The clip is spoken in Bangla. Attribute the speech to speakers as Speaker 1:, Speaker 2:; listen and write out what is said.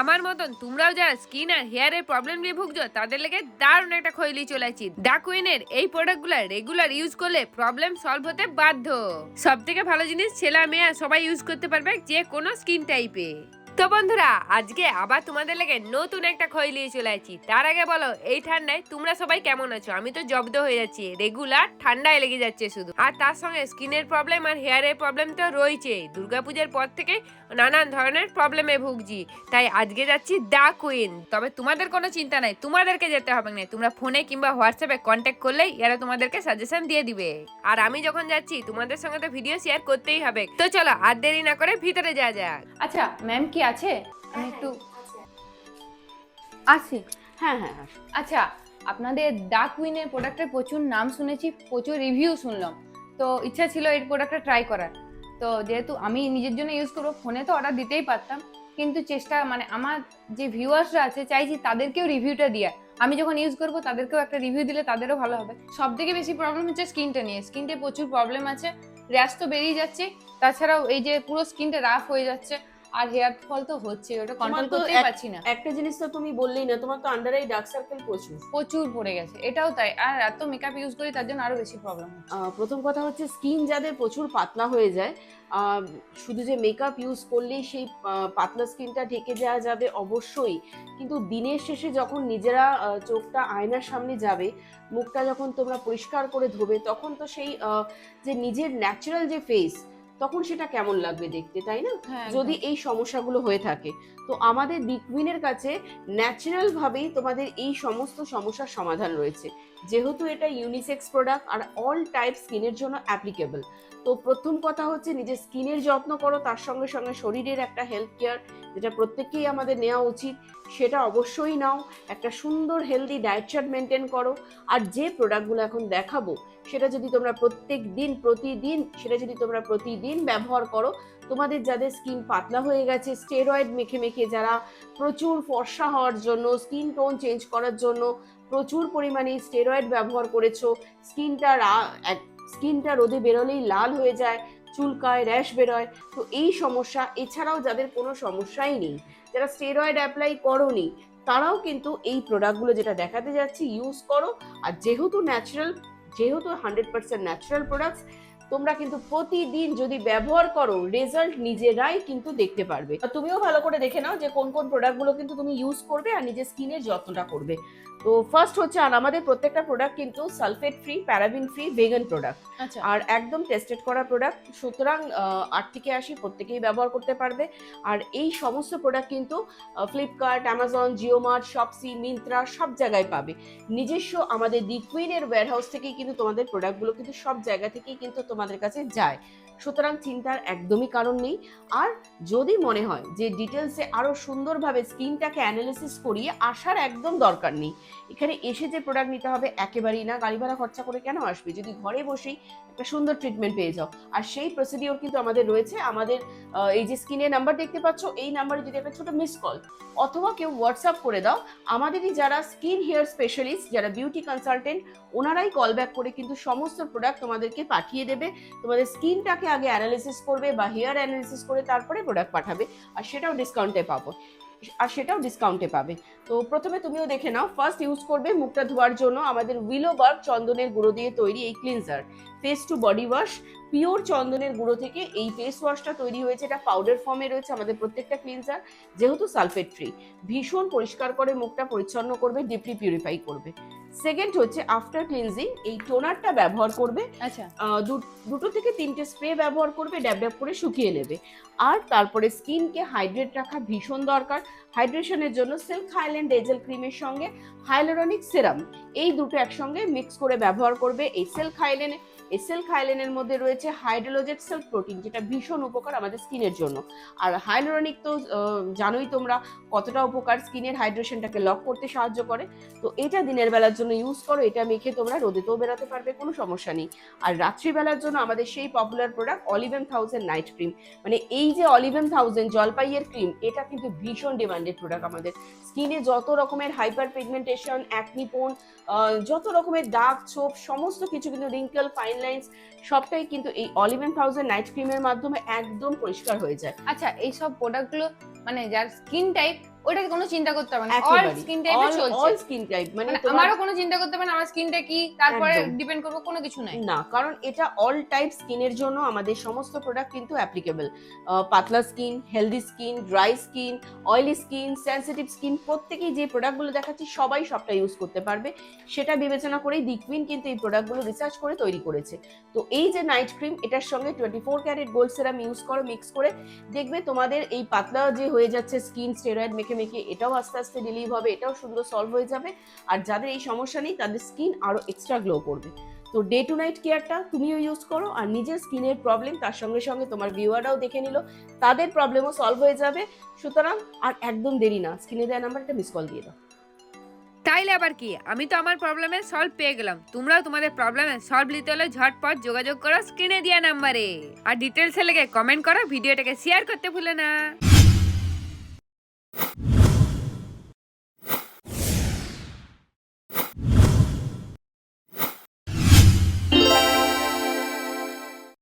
Speaker 1: আমার মতন তোমরাও যারা স্কিন আর হেয়ারের প্রবলেম নিয়ে ভুগছো, তাদের লেগে দারুণ একটা খৈলি চলেছি দা কুইনের এই প্রোডাক্টগুলো রেগুলার ইউজ করলে প্রবলেম সলভ হতে বাধ্য। সব থেকে ভালো জিনিস ছেলে মেয়ে সবাই ইউজ করতে পারবে যে কোনো স্কিন টাইপে তো বন্ধুরা, আজকে আবার তোমাদের লেগে নতুন একটা খই নিয়ে চলে আসছি। তার আগে বলো, এই ঠান্ডায় তোমরা সবাই কেমন আছো? আমি তো জব্দ হয়ে যাচ্ছি রেগুলার ঠান্ডায় লেগে যাচ্ছে শুধু। আর তার সঙ্গে স্কিনের প্রবলেম আর হেয়ারের প্রবলেম তো রয়েছে। দুর্গাপূজার পর থেকে নানান ধরনের প্রবলেমে ভুগছি। তাই আজকে যাচ্ছি দা কুইন তবে তোমাদের কোনো চিন্তা নাই, তোমাদেরকে যেতে হবে না। তোমরা ফোনে কিংবা হোয়াটসঅ্যাপে কন্ট্যাক্ট করলেই এরা তোমাদেরকে সাজেশন দিয়ে দিবে। আর আমি যখন যাচ্ছি, তোমাদের সঙ্গে তো ভিডিও শেয়ার করতেই হবে। তো চলো, আর দেরি না করে ভিতরে যা যাক।
Speaker 2: আচ্ছা ম্যাম কি আছে? আমি একটু আসি
Speaker 3: হ্যাঁ হ্যাঁ হ্যাঁ
Speaker 2: আচ্ছা আপনাদের দা কুইনের প্রোডাক্টের প্রচুর নাম শুনেছি প্রচুর রিভিউ শুনলাম। তো ইচ্ছা ছিল এই প্রোডাক্টটা ট্রাই করার। তো যেহেতু আমি নিজের জন্য ইউজ করব ফোনে তো অর্ডার দিতেই পারতাম। কিন্তু চেষ্টা মানে আমার যে ভিউয়ার্সরা আছে চাইছি তাদেরকেও রিভিউটা দিয়ে আমি যখন ইউজ করব তাদেরকেও একটা রিভিউ দিলে তাদেরও ভালো হবে। সব থেকে বেশি প্রবলেম হচ্ছে স্কিনটা নিয়ে। স্কিনটা প্রচুর প্রবলেম আছে র্যাশ তো বেরিয়ে যাচ্ছে। তাছাড়াও এই যে পুরো স্কিনটা রাফ হয়ে যাচ্ছে। আর হেয়ার ফল তো হচ্ছে ওটা কন্ট্রোল
Speaker 3: তোমার তো
Speaker 2: করতেই
Speaker 3: এক-
Speaker 2: পারছি না।
Speaker 3: একটা জিনিস তো তুমি বললেই না তোমার তো আন্ডার আই ডার্ক সার্কেল প্রচুর।
Speaker 2: প্রচুর পড়ে গেছে এটাও তাই। আর এত মেকআপ ইউজ করি তার জন্য আরও বেশি প্রবলেম
Speaker 3: প্রথম কথা হচ্ছে স্কিন যাদের প্রচুর পাতলা হয়ে যায় শুধু যে মেকআপ ইউজ করলেই সেই পাতলা স্কিনটা ঢেকে যাওয়া যাবে অবশ্যই। কিন্তু দিনের শেষে যখন নিজেরা চোখটা আয়নার সামনে যাবে মুখটা যখন তোমরা পরিষ্কার করে ধোবে তখন তো সেই যে নিজের ন্যাচারাল যে ফেস তখন সেটা কেমন লাগবে দেখতে তাই না?
Speaker 2: হ্যাঁ
Speaker 3: যদি এই সমস্যাগুলো হয়ে থাকে। তো আমাদের বিকুইনের কাছে ন্যাচারাল ভাবেই তোমাদের এই সমস্ত সমস্যার সমাধান রয়েছে। যেহেতু এটা ইউনিসেক্স প্রোডাক্ট আর অল টাইপ স্কিনের জন্য অ্যাপ্লিকেবল তো প্রথম কথা হচ্ছে নিজের স্কিনের যত্ন করো, তার সঙ্গে সঙ্গে শরীরের একটা হেলথ কেয়ার যেটা প্রত্যেককেই আমাদের নেওয়া উচিত, সেটা অবশ্যই নাও। একটা সুন্দর হেলদি ডায়েট চার্ট মেনটেন করো। আর যে প্রোডাক্টগুলো এখন দেখাবো, সেটা যদি তোমরা প্রত্যেক দিন, প্রতিদিন, সেটা যদি তোমরা প্রতিদিন ব্যবহার করো, তোমাদের যাদের স্কিন পাতলা হয়ে গেছে স্টেরয়েড মেখে মেখে যারা প্রচুর ফর্সা হওয়ার জন্য স্কিন টোন চেঞ্জ করার জন্য প্রচুর পরিমাণে স্টেরয়েড ব্যবহার করেছ। স্কিনটা স্কিনটা রোদে বেরোলেই লাল হয়ে যায়, চুলকায়, র্যাশ বেরোয়। তো এই সমস্যা, এছাড়াও যাদের কোনো সমস্যাই নেই, যারা স্টেরয়েড অ্যাপ্লাই করোনি, তারাও কিন্তু এই প্রোডাক্টগুলো যেটা দেখাতে যাচ্ছি ইউজ করো। আর যেহেতু ন্যাচারাল যেহেতু হান্ড্রেড পার্সেন্ট ন্যাচারাল প্রোডাক্টস তোমরা কিন্তু প্রতিদিন যদি ব্যবহার করো রেজাল্ট নিজেরাই কিন্তু দেখতে পারবে। তুমিও ভালো করে দেখে নাও যে কোন কোন প্রোডাক্টগুলো কিন্তু তুমি ইউজ করবে আর নিজের স্কিনের যত্নটা করবে। তো ফার্স্ট হচ্ছে আর আমাদের প্রত্যেকটা প্রোডাক্ট কিন্তু sulphate free paraben free vegan product
Speaker 2: আচ্ছা।
Speaker 3: আর একদম টেস্টেড করা প্রোডাক্ট সুতরাং আট থেকে আশি প্রত্যেকেই ব্যবহার করতে পারবে। আর এই সমস্ত প্রোডাক্ট কিন্তু Flipkart Amazon JioMart Shopsy Myntra সব জায়গায় পাবে। নিজস্ব আমাদের দি কুইনের ওয়্যারহাউস থেকেই কিন্তু তোমাদের প্রোডাক্টগুলো কিন্তু সব জায়গা থেকেই কিন্তু তোমাদের কাছে যায়। সুতরাং চিন্তার একদমই কারণ নেই। আর যদি মনে হয় যে ডিটেলসে আরও সুন্দরভাবে স্কিনটাকে অ্যানালিসিস করিয়ে আসার একদম দরকার নেই এখানে এসে যে প্রোডাক্ট নিতে হবে একেবারেই না। গাড়ি ভাড়া খরচা করে কেন আসবে? যদি ঘরে বসেই একটা সুন্দর ট্রিটমেন্ট পেয়ে যাও। আর সেই প্রসিডিওর কিন্তু আমাদের রয়েছে। আমাদের এই যে স্ক্রিনে নাম্বার দেখতে পাচ্ছ, এই নাম্বারে যদি একটা ছোট মিস কল অথবা কেউ হোয়াটসঅ্যাপ করে দাও, আমাদেরই যারা স্কিন হেয়ার স্পেশালিস্ট যারা বিউটি কনসালটেন্ট ওনারাই কল ব্যাক করে কিন্তু সমস্ত প্রোডাক্ট তোমাদেরকে পাঠিয়ে দেবে। তোমাদের স্কিনটাকে আগে অ্যানালিসিস করবে বা হেয়ার অ্যানালিসিস করে তারপরে প্রোডাক্ট পাঠাবে। আর সেটাও ডিসকাউন্টে পাবো। আর সেটাও ডিসকাউন্টে পাবে। তো প্রথমে তুমিও দেখে নাও ফার্স্ট ইউজ করবে মুখটা ধোয়ার জন্য আমাদের উইলো বার্গ চন্দনের গুঁড়ো দিয়ে তৈরি এই cleanser face to body wash pure চন্দনের গুঁড়ো থেকে এই ফেস ওয়াশটা তৈরি হয়েছে। এটা পাউডার ফর্মে রয়েছে আমাদের প্রত্যেকটা ক্লিনজার যেহেতু সালফেট ফ্রি ভীষণ পরিষ্কার করে মুখটা পরিচ্ছন্ন করবে ডিপলি পিউরিফাই করবে। সেকেন্ড হচ্ছে আফটার ক্লিনজিং এই টোনারটা ব্যবহার করবে।
Speaker 2: আচ্ছা।
Speaker 3: দুটো থেকে তিনটে স্প্রে ব্যবহার করবে ড্যাব ড্যাব করে শুকিয়ে নেবে। আর তারপরে স্কিনকে হাইড্রেট রাখা ভীষণ দরকার। হাইড্রেশনের জন্য সিল্ক হাইল্যান্ড ডেজেল ক্রিমের সঙ্গে হাইলোরনিক সিরাম এই দুটো একসঙ্গে মিক্স করে ব্যবহার করবে। এই সিল্ক হাইলেন এই সিল্ক হাইলেনের মধ্যে রয়েছে হাইড্রোলোজেট সিল্ক প্রোটিন, যেটা ভীষণ উপকার আমাদের স্কিনের জন্য। আর হাইলোরনিক তো জানোই তোমরা কতটা উপকার স্কিনের হাইড্রেশনটাকে লক করতে সাহায্য করে। তো এটা দিনের বেলার জন্য ইউজ করো, এটা মেখে তোমরা রোদেতেও বেরোতে পারবে, কোনো সমস্যা নেই। আর রাত্রিবেলার জন্য আমাদের সেই পপুলার প্রোডাক্ট অলিভেন থাউজেন্ড নাইট ক্রিম মানে এই যে অলিভেন থাউজেন্ড জলপাইয়ের ক্রিম এটা কিন্তু ভীষণ ডিমান্ডেড প্রোডাক্ট আমাদের। স্কিনে যত রকমের হাইপার পিগমেন্টেশন অ্যাকনিপোন যত রকমের দাগ, ছোপ, সমস্ত কিছু কিন্তু রিঙ্কেল ফাইন লাইন্স সবটাই কিন্তু এই অলিভেন থাউজেন্ড নাইট ক্রিমের মাধ্যমে একদম পরিষ্কার হয়ে যায়।
Speaker 2: আচ্ছা এইসব প্রোডাক্টগুলো মানে যার স্কিন টাইপ ওটাকে কোনো চিন্তা করতে হবে না। অল স্কিন টাইপে চলছে।
Speaker 3: অল স্কিন টাইপ মানে
Speaker 2: মানে আমারও কোনো চিন্তা করতে হবে না আমার স্কিনটা কি তারপরে ডিপেন্ড করব কোনো কিছু নাই।
Speaker 3: না কারণ এটা অল টাইপ স্কিনের জন্য আমাদের সমস্ত প্রোডাক্ট কিন্তু অ্যাপ্লিকেবল পাতলা skin healthy skin dry skin oily skin sensitive skin প্রত্যেকেই যে প্রোডাক্টগুলো দেখাচ্ছি সবাই সবটা ইউজ করতে পারবে। সেটা বিবেচনা করেই দিকউইন কিন্তু এই প্রোডাক্টগুলো রিসার্চ করে তৈরি করেছে। তো এই যে নাইট ক্রিম এটার সঙ্গে twenty four carat gold serum use করো মিক্স করে দেখবে তোমাদের এই পাতলা যে হয়ে যাচ্ছে স্কিন স্টেরয়েড মেখে মেখে এটাও আস্তে আস্তে রিলিভ হবে, এটাও সুন্দর সলভ হয়ে যাবে। আর যাদের এই সমস্যা নেই, তাদের স্কিন আরও এক্সট্রা গ্লো করবে। তো ডে টু নাইট কেয়ারটা তুমিও ইউজ করো, আর নিজের স্কিনের প্রবলেম তার সঙ্গে সঙ্গে তোমার ভিউয়াররাও দেখে নিল। তাদের প্রবলেমও সলভ হয়ে যাবে। সুতরাং আর একদম দেরি না স্ক্রিনে দেওয়া নাম্বারটা মিস কল দিয়ে দাও।
Speaker 1: তাইলে আবার কি? আমি তো আমার প্রবলেমের সলভ পেয়ে গেলাম। তোমরাও তোমাদের প্রবলেমের সলভ নিতে হলে ঝটপট যোগাযোগ করো স্ক্রিনে দেওয়া নাম্বারে আর ডিটেলসে লেগে কমেন্ট করো, ভিডিওটাকে শেয়ার করতে ভুলে না।